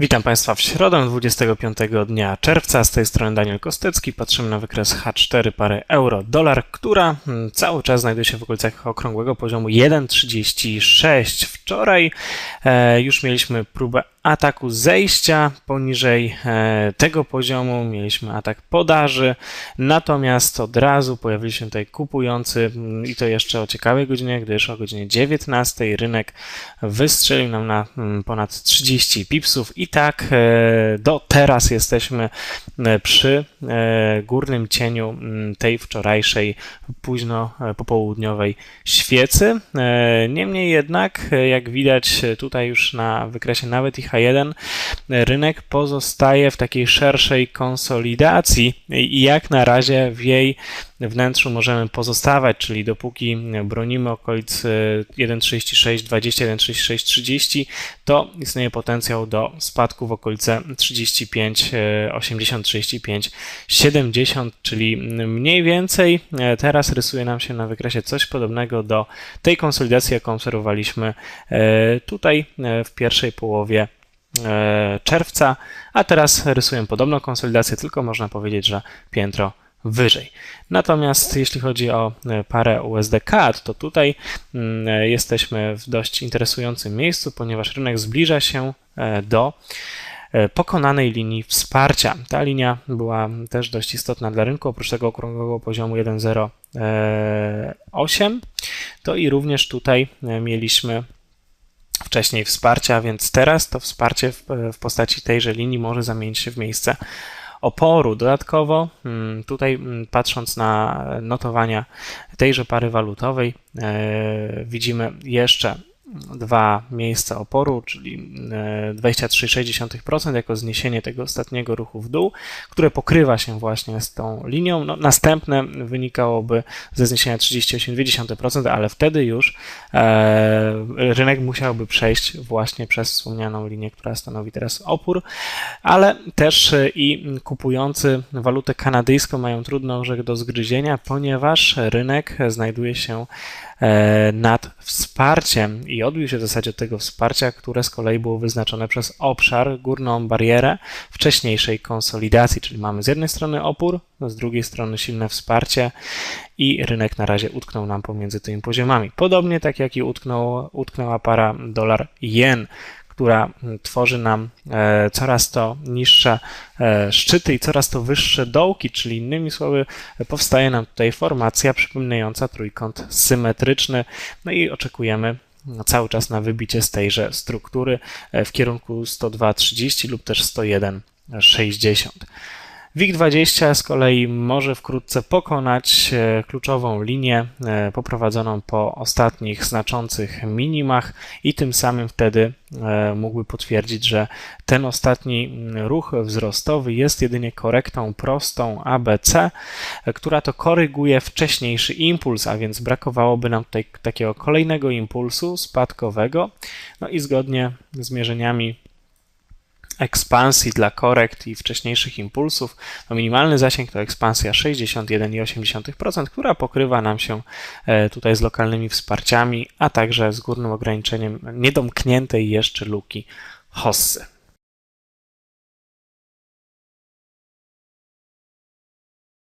Witam Państwa w środę 25 dnia czerwca. Z tej strony Daniel Kostecki. Patrzymy na wykres H4 pary euro-dolar, która mm, cały czas znajduje się w okolicach okrągłego poziomu 1,36. Wczoraj e, już mieliśmy próbę ataku zejścia poniżej e, tego poziomu, mieliśmy atak podaży, natomiast od razu pojawili się tutaj kupujący. Mm, i to jeszcze o ciekawej godzinie, gdyż o godzinie 19 rynek wystrzelił nam na mm, ponad 30 pipsów. I tak e, do teraz jesteśmy e, przy górnym cieniu mm, tej wczorajszej późno popołudniowej świecy. Niemniej jednak, jak widać tutaj już na wykresie nawet i H1, rynek pozostaje w takiej szerszej konsolidacji i jak na razie w jej wnętrzu możemy pozostawać, czyli dopóki bronimy okolic 1,36, 20, 1,36, 30, to istnieje potencjał do spadku w okolice 35, 80, 35, 70, czyli mniej więcej. E, teraz rysuje nam się na wykresie coś podobnego do tej konsolidacji, jaką obserwowaliśmy e, tutaj e, w pierwszej połowie czerwca, a teraz rysuję podobną konsolidację, tylko można powiedzieć, że piętro wyżej. Natomiast jeśli chodzi o e, parę USD-CAD, to tutaj mm, e, jesteśmy w dość interesującym miejscu, ponieważ rynek zbliża się e, do pokonanej linii wsparcia. Ta linia była też dość istotna dla rynku, oprócz tego okrągłego poziomu 1.08, to i również tutaj mieliśmy wcześniej wsparcia, więc teraz to wsparcie w postaci tejże linii może zamienić się w miejsce oporu. Dodatkowo mm, tutaj mm, patrząc na notowania tejże pary walutowej e, widzimy jeszcze dwa miejsca oporu, czyli 23,6% e, jako zniesienie tego ostatniego ruchu w dół, które pokrywa się właśnie z tą linią. No, następne wynikałoby ze zniesienia 38,2%, ale wtedy już e, rynek musiałby przejść właśnie przez wspomnianą linię, która stanowi teraz opór, ale też i kupujący walutę kanadyjską mają trudną rzecz do zgryzienia, ponieważ rynek znajduje się E, nad wsparciem i odbił się w zasadzie od tego wsparcia, które z kolei było wyznaczone przez obszar, górną barierę wcześniejszej konsolidacji, czyli mamy z jednej strony opór, z drugiej strony silne wsparcie i rynek na razie utknął nam pomiędzy tymi poziomami. Podobnie tak jak i utknął, utknęła para dolar-jen która tworzy nam e, coraz to niższe e, szczyty i coraz to wyższe dołki, czyli innymi słowy powstaje nam tutaj formacja przypominająca trójkąt symetryczny, no i oczekujemy cały czas na wybicie z tejże struktury e, w kierunku 102,30 lub też 101,60. WIG20 z kolei może wkrótce pokonać e, kluczową linię e, poprowadzoną po ostatnich znaczących minimach i tym samym wtedy e, mógłby potwierdzić, że ten ostatni ruch wzrostowy jest jedynie korektą prostą ABC, która to koryguje wcześniejszy impuls, a więc brakowałoby nam tutaj takiego kolejnego impulsu spadkowego. No i zgodnie z mierzeniami ekspansji dla korekt i wcześniejszych impulsów. No minimalny zasięg to ekspansja 61,8%, która pokrywa nam się e, tutaj z lokalnymi wsparciami, a także z górnym ograniczeniem niedomkniętej jeszcze luki Hossy.